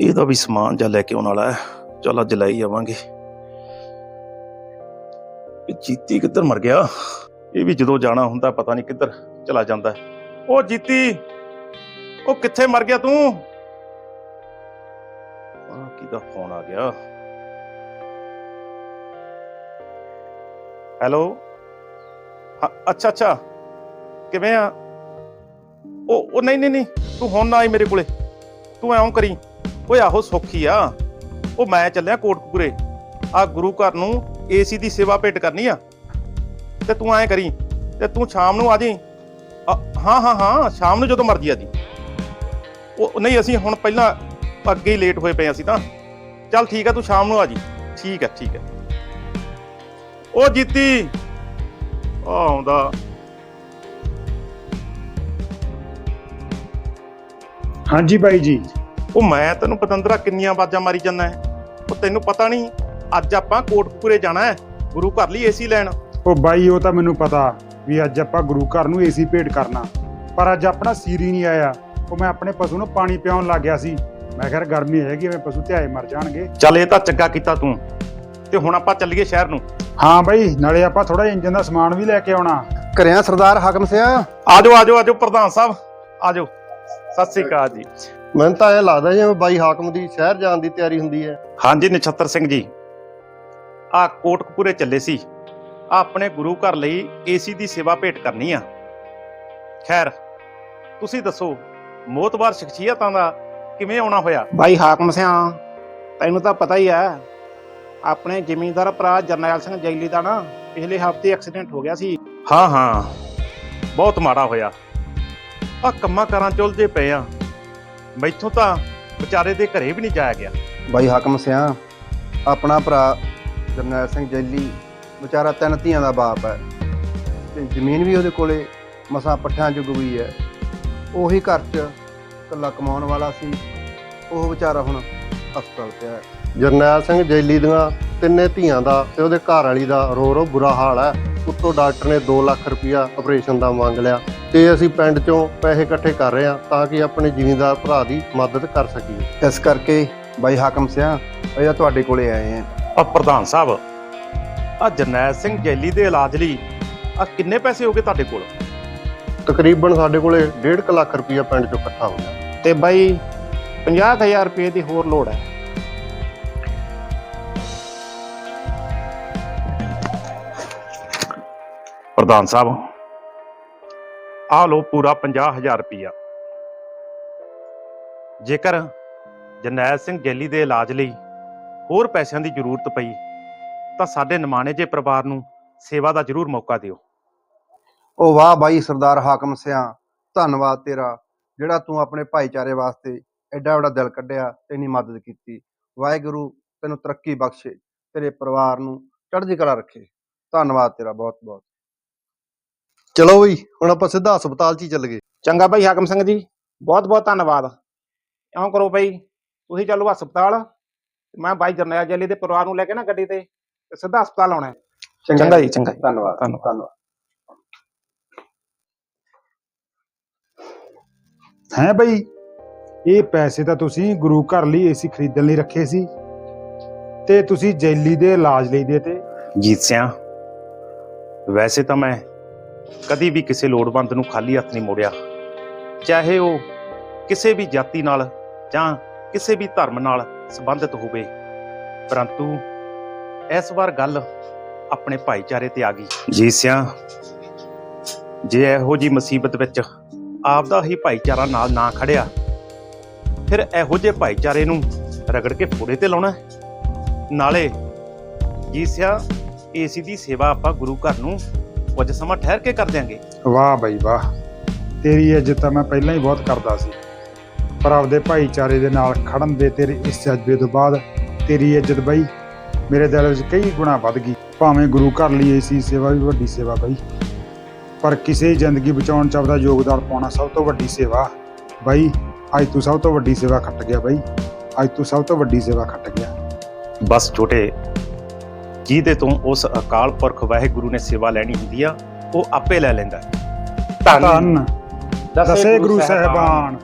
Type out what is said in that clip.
ਇਹਦਾ ਵੀ ਸਮਾਨ ਜਾਂ ਲੈ ਕੇ ਆਉਣ ਵਾਲਾ ਹੈ। ਚਲ ਅੱਜ ਲੈ ਹੀ ਆਵਾਂਗੇ। ਇਹ ਜੀਤੀ ਕਿੱਧਰ ਮਰ ਗਿਆ? ਇਹ ਵੀ ਜਦੋਂ ਜਾਣਾ ਹੁੰਦਾ ਪਤਾ ਨਹੀਂ ਕਿੱਧਰ ਚਲਾ ਜਾਂਦਾ ਉਹ ਜੀਤੀ ਉਹ ਕਿੱਥੇ ਮਰ ਗਿਆ ਤੂੰ? ਆ ਕਿਹਦਾ ਫੋਨ ਆ ਗਿਆ? ਹੈਲੋ? ਅੱਛਾ ਅੱਛਾ। ਕਿਵੇਂ ਆ? ਉਹ ਉਹ ਨਹੀਂ ਨਹੀਂ ਨਹੀਂ, ਤੂੰ ਹੁਣ ਨਾ ਆਈ ਮੇਰੇ ਕੋਲੇ। ਤੂੰ ਐਂ ਕਰੀ, ਓਏ ਆਹੋ ਸੌਖੀ ਆ। ਉਹ ਮੈਂ ਚੱਲਿਆ ਕੋਟਕਪੂਰੇ। ਆ ਗੁਰੂ ਘਰ ਨੂੰ ਏਸੀ ਦੀ ਸੇਵਾ ਭੇਟ ਕਰਨੀ ਆ। ਤੇ ਤੂੰ ਐਂ ਕਰੀ, ਤੇ ਤੂੰ ਸ਼ਾਮ ਨੂੰ ਆ ਜੀ ਹਾਂ ਹਾਂ ਹਾਂ, ਸ਼ਾਮ ਨੂੰ ਜਦੋਂ ਮਰਜ਼ੀ ਆ ਜੀ। ਉਹ ਨਹੀਂ, ਅਸੀਂ ਹੁਣ ਪਹਿਲਾਂ ਅੱਗੇ ਹੀ ਲੇਟ ਹੋਏ ਪਏ ਅਸੀਂ ਤਾਂ। ਚੱਲ ਠੀਕ ਆ, ਤੂੰ ਸ਼ਾਮ ਨੂੰ ਆ ਜੀ। ਠੀਕ ਹੈ ਠੀਕ ਹੈ ਉਹ ਜੀਤੀ, ਆਉਂਦਾ। ਹਾਂਜੀ ਬਾਈ ਜੀ। ਉਹ ਮੈਂ ਤੈਨੂੰ ਪਤੰਦਰਾ ਕਿੰਨੀਆਂ ਆਵਾਜ਼ਾਂ ਮਾਰੀ ਜਾਂਦਾ ਹੈ? ਉਹ ਤੈਨੂੰ ਪਤਾ ਨਹੀਂ ਅੱਜ ਆਪਾਂ ਕੋਟਕਪੂਰੇ ਜਾਣਾ ਹੈ ਗੁਰੂ ਘਰ ਲਈ ਏਸੀ ਲੈਣ। ਉਹ ਬਾਈ ਉਹ ਤਾਂ ਮੈਨੂੰ ਪਤਾ ਵੀ ਅੱਜ ਆਪਾਂ ਗੁਰੂ ਘਰ ਨੂੰ ਏਸੀ ਭੇਟ ਕਰਨਾ। ਪਰ ਅੱਜ ਆਪਣਾ ਸੀਰ ਨਹੀਂ ਆਇਆ। ਉਹ ਮੈਂ ਆਪਣੇ ਪਸ਼ੂ ਨੂੰ ਪਾਣੀ ਪਿਆਉਣ ਲੱਗ ਗਿਆ ਸੀ। ਮੈਂ ਕਿਹਾ ਯਾਰ ਗਰਮੀ ਹੈਗੀ ਐਵੇਂ ਪਸ਼ੂ ਧਿਆਏ ਮਰ ਜਾਣਗੇ। ਚੱਲ ਇਹ ਤਾਂ ਚੰਗਾ ਕੀਤਾ ਤੂੰ। ਤੇ ਹੁਣ ਆਪਾਂ ਚੱਲੀਏ ਸ਼ਹਿਰ ਨੂੰ। ਹਾਂ ਬਾਈ ਨਾਲੇ ਆਪਾਂ ਥੋੜਾ ਇੰਜਨ ਦਾ ਸਮਾਨ ਵੀ ਲੈ ਕੇ ਆਉਣਾ। ਕਰਿਆ ਸਰਦਾਰ ਹਾਕਮ ਸਿਆ। ਆਜੋ ਆਜੋ ਆਜੋ ਪ੍ਰਧਾਨ ਸਾਹਿਬ। ਆਜੋ ਸਤਿ ਸ੍ਰੀ ਅਕਾਲ ਜੀ। ਮੈਨੂੰ ਤਾਂ ਇਹ ਲੱਗਦਾ ਜਿਵੇਂ ਬਾਈ ਹਾਕਮ ਦੀ ਸ਼ਹਿਰ ਜਾਣ ਦੀ ਤਿਆਰੀ ਹੁੰਦੀ ਹੈ। ਹਾਂਜੀ ਨਛੱਤਰ ਸਿੰਘ ਜੀ। ਆ ਕੋਟਕਪੂਰੇ ਚੱਲੇ ਸੀ। ਆ ਆਪਣੇ ਗੁਰੂ ਘਰ ਲਈ ਏਸੀ ਦੀ ਸੇਵਾ ਭੇਟ ਕਰਨੀ ਆ। ਖੈਰ ਤੁਸੀਂ ਦੱਸੋ ਮੋਤਬਾਰ ਸ਼ਖਸੀਅਤਾਂ ਦਾ ਕਿਵੇਂ ਆਉਣਾ ਹੋਇਆ? ਬਾਈ ਹਾਕਮ ਸਿਆ ਤੈਨੂੰ ਤਾਂ ਪਤਾ ਹੀ ਹੈ ਆਪਣੇ ਜ਼ਿਮੀਂਦਾਰ ਭਰਾ ਜਰਨੈਲ ਸਿੰਘ ਜੈਲੀ ਦਾ ਨਾ ਪਿਛਲੇ ਹਫ਼ਤੇ ਐਕਸੀਡੈਂਟ ਹੋ ਗਿਆ ਸੀ। ਹਾਂ ਹਾਂ ਬਹੁਤ ਮਾੜਾ ਹੋਇਆ। ਆ ਕੰਮਾਂ ਕਾਰਾਂ ਚ ਉਲਝੇ ਪਏ ਆ। ਮੈਥੋਂ ਤਾਂ ਵਿਚਾਰੇ ਦੇ ਘਰੇ ਵੀ ਨਹੀਂ ਜਾਇਆ ਗਿਆ। ਬਾਈ ਹਾਕਮ ਸਿਆ ਆਪਣਾ ਭਰਾ ਜਰਨੈਲ ਸਿੰਘ ਜੈਲੀ ਵਿਚਾਰਾ ਤਿੰਨ ਧੀਆਂ ਦਾ ਬਾਪ ਹੈ। ਤੇ ਜ਼ਮੀਨ ਵੀ ਉਹਦੇ ਕੋਲੇ ਮਸਾਂ ਪੱਠਿਆਂ ਗਈ ਹੈ। ਉਹੀ ਘਰ 'ਚ ਇਕੱਲਾ ਕਮਾਉਣ ਵਾਲਾ ਸੀ। ਉਹ ਵਿਚਾਰਾ ਹੁਣ ਹਸਪਤਾਲ ਪਿਆ ਹੈ। ਜਰਨੈਲ ਸਿੰਘ ਜੈਲੀ ਦੀਆਂ ਤਿੰਨੇ ਧੀਆਂ ਦਾ ਤੇ ਉਹਦੇ ਘਰ ਵਾਲੀ ਦਾ ਰੋ ਰੋ ਬੁਰਾ ਹਾਲ ਹੈ। ਉੱਤੋਂ ਡਾਕਟਰ ਨੇ 2 ਲੱਖ ਰੁਪਇਆ ਆਪਰੇਸ਼ਨ ਦਾ ਮੰਗ ਲਿਆ। ਤੇ ਅਸੀਂ ਪਿੰਡ ਚੋਂ ਪੈਸੇ ਇਕੱਠੇ ਕਰ ਰਹੇ ਹਾਂ ਤਾਂ ਕਿ ਆਪਣੇ ਜ਼ਿਮੀਂਦਾਰ ਭਰਾ ਦੀ ਮਦਦ ਕਰ ਸਕੀਏ। ਇਸ ਕਰਕੇ ਬਾਈ ਹਾਕਮ ਸਿਆ ਇਹ ਤੁਹਾਡੇ ਕੋਲੇ ਆਏ ਆ ਆ ਪ੍ਰਧਾਨ ਸਾਹਿਬ ਆ ਜਰਨੈਲ ਸਿੰਘ ਜੈਲੀ ਦੇ ਇਲਾਜ ਲਈ ਆ ਕਿੰਨੇ ਪੈਸੇ ਹੋਗੇ ਤੁਹਾਡੇ ਕੋਲ? ਤਕਰੀਬਨ ਸਾਡੇ ਕੋਲੇ 1.5 ਲੱਖ ਰੁਪਇਆ ਪਿੰਡ ਚੋਂ ਇਕੱਠਾ ਹੋ ਗਿਆ। ਤੇ ਬਾਈ 50000 ਰੁਪਏ ਦੀ ਹੋਰ ਲੋੜ ਹੈ। ਪ੍ਰਧਾਨ ਸਾਹਿਬ ਆ ਲਓ ਪੂਰਾ 50000 ਰੁਪਇਆ ਜੇਕਰ ਜਰਨੈਲ ਸਿੰਘ ਜੈਲੀ ਦੇ ਇਲਾਜ ਲਈ ਹੋਰ ਪੈਸਿਆਂ ਦੀ ਜ਼ਰੂਰਤ ਪਈ, ਤਾਂ ਸਾਡੇ ਨਿਮਾਣੇ ਜੇ ਪਰਿਵਾਰ ਨੂੰ ਸੇਵਾ ਦਾ ਜ਼ਰੂਰ ਮੌਕਾ ਦਿਓ। ਉਹ ਵਾਹ ਬਾਈ ਸਰਦਾਰ ਹਾਕਮ ਸਿਆ, ਧੰਨਵਾਦ ਤੇਰਾ, ਜਿਹੜਾ ਤੂੰ ਆਪਣੇ ਭਾਈਚਾਰੇ ਵਾਸਤੇ ਐਡਾ ਵੱਡਾ ਦਿਲ ਕੱਢਿਆ ਤੇ ਇੰਨੀ ਮਦਦ ਕੀਤੀ। ਵਾਹਿਗੁਰੂ ਤੈਨੂੰ ਤਰੱਕੀ ਬਖਸ਼ੇ, ਤੇਰੇ ਪਰਿਵਾਰ ਨੂੰ ਚੜ੍ਹਦੀ ਕਲਾ ਰੱਖੇ। ਧੰਨਵਾਦ ਤੇਰਾ ਬਹੁਤ ਬਹੁਤ ਚਲੋ ਬਈ ਹੁਣ ਆਪਾਂ ਸਿੱਧਾ ਹਸਪਤਾਲ 'ਚ ਹੀ ਚੱਲ ਗਏ ਚੰਗਾ ਬਾਈ ਹਾਕਮ ਸਿੰਘ ਜੀ ਬਹੁਤ ਬਹੁਤ ਧੰਨਵਾਦ ਇਉਂ ਕਰੋ ਬਾਈ ਤੁਸੀਂ ਚੱਲੋ ਹਸਪਤਾਲ ਮੈਂ ਬਾਈ ਜਰਨੈਲ ਜੈਲੀ ਦੇ ਪਰਿਵਾਰ ਨੂੰ ਲੈ ਕੇ ਨਾ ਗੱਡੀ ਤੇ ਤੇ ਸਿੱਧਾ ਹਸਪਤਾਲ ਆਉਣਾ ਹੈ। ਚੰਗਾ ਜੀ ਚੰਗਾ ਜੀ। ਧੰਨਵਾਦ ਧੰਨਵਾਦ। ਹੈ ਬਾਈ ਇਹ ਪੈਸੇ ਤਾਂ ਤੁਸੀਂ ਗੁਰੂ ਘਰ ਲਈ ਏਸੀ ਖਰੀਦਣ ਲਈ ਰੱਖੇ ਸੀ ਤੇ ਤੁਸੀਂ ਜੈਲੀ ਦੇ ਇਲਾਜ ਲਈ ਦੇਤੇ ਜੀਤ ਸਿਆਂ ਵੈਸੇ ਤਾਂ ਮੈਂ ਕਦੀ ਵੀ ਕਿਸੇ ਲੋੜਵੰਦ ਨੂੰ ਖਾਲੀ ਹੱਥ ਨਹੀਂ ਮੋੜਿਆ। ਚਾਹੇ ਉਹ ਕਿਸੇ ਵੀ ਜਾਤੀ ਨਾਲ ਜਾਂ ਕਿਸੇ ਵੀ ਧਰਮ ਨਾਲ ਸੰਬੰਧਿਤ ਹੋਵੇ। ਪਰੰਤੂ ਇਸ ਵਾਰ ਗੱਲ ਆਪਣੇ ਭਾਈਚਾਰੇ ਤੇ ਆ ਗਈ। ਜੀਤ ਸਿਆਂ, ਜੇ ਇਹੋ ਜੀ ਮੁਸੀਬਤ ਵਿੱਚ ਆਪਦਾ ਹੀ ਭਾਈਚਾਰਾ ਨਾਲ ਨਾ ਖੜਿਆ, ਫਿਰ ਇਹੋ ਜਿਹੇ ਭਾਈਚਾਰੇ ਨੂੰ ਰਗੜ ਕੇ ਫੋੜੇ ਤੇ ਲਾਉਣਾ ਨਾਲੇ ਜੀਤ ਸਿਆਂ, ਏਸੀ ਦੀ ਸੇਵਾ ਆਪਾਂ ਗੁਰੂ ਘਰ ਨੂੰ ਕੁਝ ਸਮਾਂ ਠਹਿਰ ਕੇ ਕਰ ਦਿਆਂਗੇ। ਵਾਹ ਬਾਈ ਵਾਹ। ਤੇਰੀ ਇੱਜ਼ਤ ਤਾਂ ਮੈਂ ਪਹਿਲਾਂ ਹੀ ਬਹੁਤ ਕਰਦਾ ਸੀ। ਪਰ ਆਪਦੇ ਭਾਈਚਾਰੇ ਦੇ ਨਾਲ ਖੜਨ ਦੇ ਤੇਰੇ ਇਸ ਜਜ਼ਬੇ ਤੋਂ ਬਾਅਦ ਤੇਰੀ ਇੱਜ਼ਤ ਬਾਈ ਮੇਰੇ ਦਿਲ ਵਿੱਚ ਕਈ ਗੁਣਾ ਵੱਧ ਗਈ। ਭਾਵੇਂ ਗੁਰੂ ਘਰ ਲਈ ਏਸੀ ਸੇਵਾ ਵੀ ਵੱਡੀ ਸੇਵਾ ਬਾਈ। ਪਰ ਕਿਸੇ ਜ਼ਿੰਦਗੀ ਬਚਾਉਣ ਚ ਆਪਦਾ ਯੋਗਦਾਨ ਪਾਉਣਾ ਸਭ ਤੋਂ ਵੱਡੀ ਸੇਵਾ ਬਾਈ। ਅੱਜ ਤੂੰ ਸਭ ਤੋਂ ਵੱਡੀ ਸੇਵਾ ਖੱਟ ਗਿਆ ਬਾਈ। ਅੱਜ ਤੂੰ ਸਭ ਤੋਂ ਵੱਡੀ ਸੇਵਾ ਖੱਟ ਗਿਆ। ਬਸ ਛੋਟੇ ਜਿਹਦੇ ਤੋਂ ਉਸ ਅਕਾਲ ਪੁਰਖ ਵਾਹਿਗੁਰੂ ਨੇ ਸੇਵਾ ਲੈਣੀ ਹੁੰਦੀ ਆ ਉਹ ਆਪੇ ਲੈ ਲੈਂਦਾ ਧੰਨ। ਦਸੇ ਗੁਰੂ ਸਾਹਿਬਾਨ।